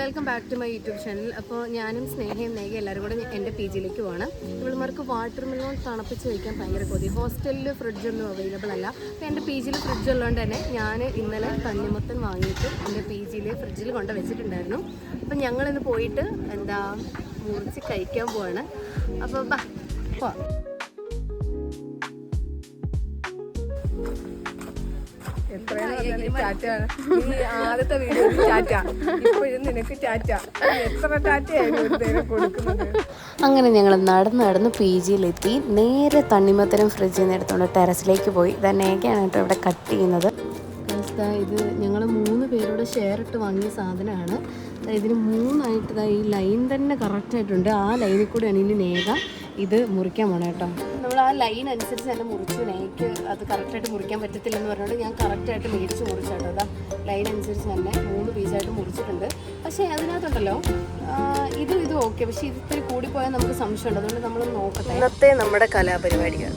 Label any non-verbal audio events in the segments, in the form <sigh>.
Welcome back to my YouTube channel അപ്പോൾ ഞാനും സ്നേഹയും നേഹയും എല്ലാവരും കൂടെ എന്റെ പി ജിയിലേക്ക് പോകണം ഇവളുമാർക്ക് വാട്ടർ മെലോൺ തണുപ്പിച്ച് വയ്ക്കാൻ ഭയങ്കര കൊതി. ഹോസ്റ്റലിൽ ഫ്രിഡ്ജൊന്നും അവൈലബിൾ അല്ല. അപ്പോൾ എന്റെ പി ജിയിൽ ഫ്രിഡ്ജ് ഉള്ളതുകൊണ്ട് തന്നെ ഞാൻ ഇന്നലെ തണ്ണിമത്തൻ വാങ്ങിയിട്ട് എന്റെ പി ജിയിൽ ഫ്രിഡ്ജിൽ കൊണ്ട് വെച്ചിട്ടുണ്ടായിരുന്നു. അപ്പം ഞങ്ങളിന്ന് പോയിട്ട് എന്താ മുറിച്ച് കഴിക്കാൻ പോവാണ്. അപ്പോൾ ബാ പോവാം. നീ ആദ്യത്തെ വീഡിയോ ടാറ്റ. ഇപ്പോഴും നിനക്ക് ടാറ്റ. എത്ര ടാറ്റയായിരുന്നു കൊടുക്കുന്നത്. അങ്ങനെ ഞങ്ങൾ നടന്ന് നടന്ന് പി ജിയിലെത്തി. നേരെ തണ്ണിമത്തരം ഫ്രിഡ്ജിൽ നിന്ന് എടുത്തുകൊണ്ട് ടെറസിലേക്ക് പോയി. തന്നെയൊക്കെയാണ് കേട്ടോ ഇവിടെ കട്ട് ചെയ്യുന്നത്. ഇത് ഞങ്ങൾ മൂന്ന് പേരോട് ഷെയർ ഇട്ട് വാങ്ങിയ സാധനമാണ്. ഇതിന് മൂന്നായിട്ട് ദാ ഈ ലൈൻ തന്നെ കറക്റ്റ് ആയിട്ടുണ്ട്. ആ ലൈനിൽ കൂടെയാണ് ഇനി നേക ഇത് മുറിക്കാൻ പോണേ കേട്ടോ. നമ്മൾ ആ ലൈൻ അനുസരിച്ച് തന്നെ മുറിച്ചു എനിക്ക് അത് കറക്റ്റായിട്ട് മുറിക്കാൻ പറ്റത്തില്ലെന്ന് പറഞ്ഞുകൊണ്ട് ഞാൻ കറക്റ്റായിട്ട് മേടിച്ച് മുറിച്ചോട്ടോ കേട്ടോ. അതാ ലൈൻ അനുസരിച്ച് തന്നെ മൂന്ന് പീസായിട്ട് മുറിച്ചിട്ടുണ്ട്. പക്ഷേ അതിനകത്തുണ്ടല്ലോ ഇത് ഇത് ഇതും ഓക്കെ പക്ഷേ ഇത് ഇത്തിരി കൂടിപ്പോയാൽ നമുക്ക് സംശയമുണ്ട്. അതുകൊണ്ട് നമ്മൾ നോക്കട്ടെ. ഇന്നത്തെ നമ്മുടെ കലാപരിപാടികൾ.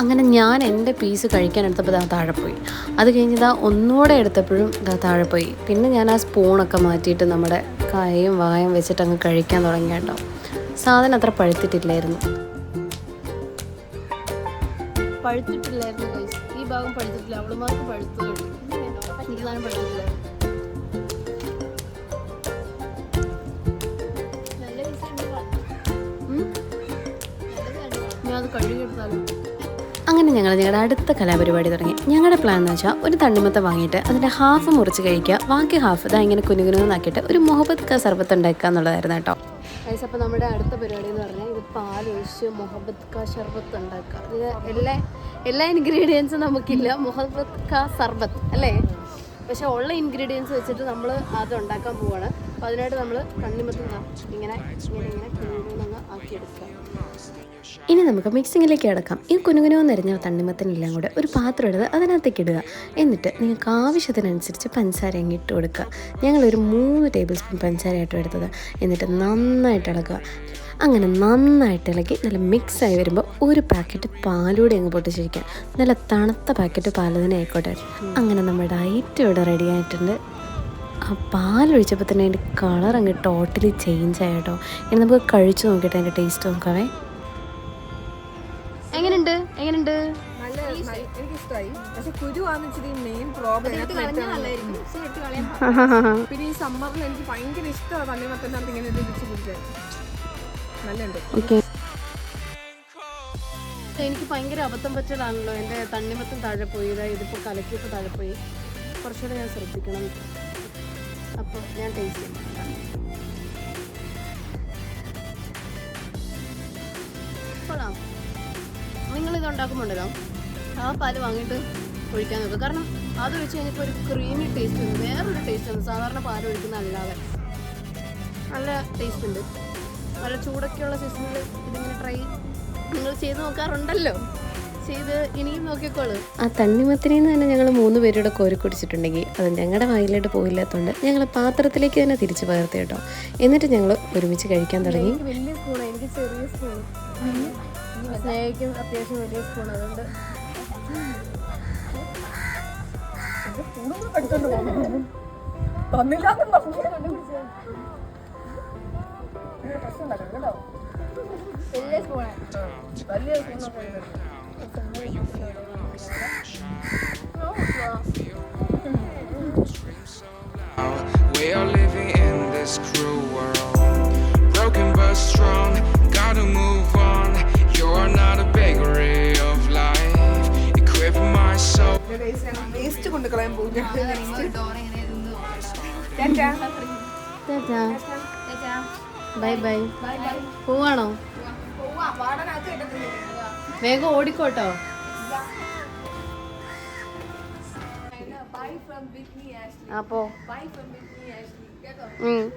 അങ്ങനെ ഞാൻ എന്റെ പീസ് കഴിക്കാൻ എടുത്തപ്പോൾ ഇതാ താഴെ പോയി. അത് കഴിഞ്ഞ് ഇതാ ഒന്നുകൂടെ എടുത്തപ്പോഴും ഇതാ താഴെ പോയി. പിന്നെ ഞാൻ ആ സ്പൂണൊക്കെ മാറ്റിയിട്ട് നമ്മുടെ കായയും വായും വെച്ചിട്ട് അങ്ങ് കഴിക്കാൻ തുടങ്ങി കേട്ടോ. സാധനം അത്ര പഴുത്തിട്ടില്ലായിരുന്നു. പഴുത്തിട്ടില്ലായിരുന്നു. ഈ ഭാഗം പഴുത്തിട്ടില്ല. അവളുമാർക്ക് പഴുത്തുള്ളൂ എനിക്ക് സാധനം പഴുത്തിട്ടില്ല. ഞാൻ അത് കഴുകിയെടുത്താലും അങ്ങനെ ഞങ്ങൾ ഞങ്ങളുടെ അടുത്ത കലാപരിപാടി തുടങ്ങി. ഞങ്ങളുടെ പ്ലാൻ എന്ന് വെച്ചാൽ ഒരു തണ്ണിമത്ത വാങ്ങിയിട്ട് അതിന്റെ ഹാഫ് മുറിച്ച് കഴിക്കുക. ബാക്കി ഹാഫ് ഇതാ ഇങ്ങനെ കുനുകുനുന്നാക്കിയിട്ട് ഒരു മുഹബത്ത് ക സർബത്ത് ഉണ്ടാക്കുക എന്നുള്ളതായിരുന്നു കേട്ടോ. ഗൈസ് അപ്പോൾ നമ്മുടെ അടുത്ത പരിപാടി എന്ന് പറഞ്ഞാൽ ഇത് പാലൊഴിച്ച് മുഹബത്ത് ക ഷർബത്ത് ഉണ്ടാക്കുക. ഇത് എല്ലാ എല്ലാ ഇൻഗ്രീഡിയൻസും നമുക്കില്ല. മുഹബത്ത് ക സർബത്ത് അല്ലേ? പക്ഷെ ഉള്ള ഇൻഗ്രീഡിയൻസ് വെച്ചിട്ട് നമ്മൾ അത് ഉണ്ടാക്കാൻ പോവാണ്. അപ്പോൾ അതിനായിട്ട് നമ്മൾ കണ്ണിമത്തുന്ന ഇങ്ങനെ ഇങ്ങനെ ഇങ്ങനെ ആക്കി ആക്കിയെടുക്കുക. ഇനി നമുക്ക് മിക്സിങ്ങിലേക്ക് അടക്കാം ഈ കുനുകുനോ നിറഞ്ഞ തണ്ണിമത്തനെല്ലാം കൂടെ ഒരു പാത്രം എടുത്ത് അതിനകത്തേക്ക് ഇടുക. എന്നിട്ട് നിങ്ങൾക്ക് ആവശ്യത്തിനനുസരിച്ച് പഞ്ചസാര അങ്ങ് ഇട്ട് കൊടുക്കുക. ഞങ്ങളൊരു മൂന്ന് ടേബിൾ സ്പൂൺ പഞ്ചസാര ആയിട്ടും എടുത്തത്. എന്നിട്ട് നന്നായിട്ട് ഇളക്കുക. അങ്ങനെ നന്നായിട്ട് ഇളകി നല്ല മിക്സ് ആയി വരുമ്പോൾ ഒരു പാക്കറ്റ് പാലൂടെ അങ്ങ് പൊട്ടിച്ചിരിക്കുക നല്ല തണുത്ത പാക്കറ്റ് പാൽ തന്നെ ആയിക്കോട്ടെ. അങ്ങനെ നമ്മുടെ ഐറ്റം ഇവിടെ റെഡി ആയിട്ടുണ്ട്. ആ പാലൊഴിച്ചപ്പോൾ തന്നെ അതിന്റെ കളർ അങ്ങ് ടോട്ടലി ചേഞ്ച് ആയി കേട്ടോ. ഇനി നമുക്ക് കഴിച്ചു നോക്കിയിട്ട് അതിന്റെ <laughs> ടേസ്റ്റ് നോക്കാവേ. എങ്ങനെയുണ്ട് എങ്ങനെയുണ്ട് പിന്നെ ഈ സമ്മറിൽ എനിക്ക് ഭയങ്കര ഇഷ്ടമാണ് തണ്ണിമത്തനകത്ത് ഇങ്ങനെ ഇത് ഇടിച്ച് കുടിക്കാൻ ഓക്കെ. എനിക്ക് ഭയങ്കര അബദ്ധം പറ്റലാണല്ലോ എന്റെ തണ്ണിമത്തം താഴെ പോയി. ഇതാ ഇതിപ്പോൾ കലക്കിയപ്പോൾ താഴെ പോയി. കുറച്ചുകൂടെ ഞാൻ ശ്രദ്ധിക്കണം. അപ്പോൾ ഞാൻ ടേസ്റ്റ് ചെയ്യാം. കൊള്ളാം. നിങ്ങളിത് ഉണ്ടാക്കുമ്പോണ്ടല്ലോ? ആ പാൽ വാങ്ങിയിട്ട് ഒഴിക്കാൻ നോക്കുക കാരണം അത് വെച്ച് കഴിഞ്ഞപ്പോൾ ഒരു ക്രീമി ടേസ്റ്റ് ഉണ്ട്. വേറൊരു ടേസ്റ്റ് ഉണ്ട്. സാധാരണ പാൽ ഒഴിക്കുന്ന അല്ലാതെ. നല്ല ടേസ്റ്റ് ഉണ്ട്. നല്ല ചൂടൊക്കെയുള്ള സീസണിൽ ഇതിങ്ങനെ ട്രൈ നിങ്ങൾ ചെയ്ത് നോക്കാറുണ്ടല്ലോ. ചെയ്ത് ഇനിയും നോക്കിക്കോളൂ. ആ തണ്ണിമത്തിനിൽ നിന്ന് തന്നെ ഞങ്ങൾ മൂന്ന് പേരുടെ കോരി കുടിച്ചിട്ടുണ്ടെങ്കിൽ അത് ഞങ്ങളുടെ വായിലോട്ട് പോയില്ലാത്തതുകൊണ്ട് ഞങ്ങൾ പാത്രത്തിലേക്ക് തന്നെ തിരിച്ചു പകർത്തി കേട്ടോ. എന്നിട്ട് ഞങ്ങൾ ഒരുമിച്ച് കഴിക്കാൻ തുടങ്ങി. വലിയ സ്പൂണാണ് എനിക്ക് ചെറിയ സ്പൂൺ സ്നേഹിക്കും അത്യാവശ്യം വലിയ സ്പൂൺ അതുകൊണ്ട്. We are living in this cruel world. Broken but strong, gotta move on. You're not a bakery of life. Equip my soul. Waste കൊണ്ട് കളയാൻ പോകും ബൈ ബൈ. പോവാണോ? വേഗം ഓടിക്കോട്ടോ. അപ്പോ ഉം.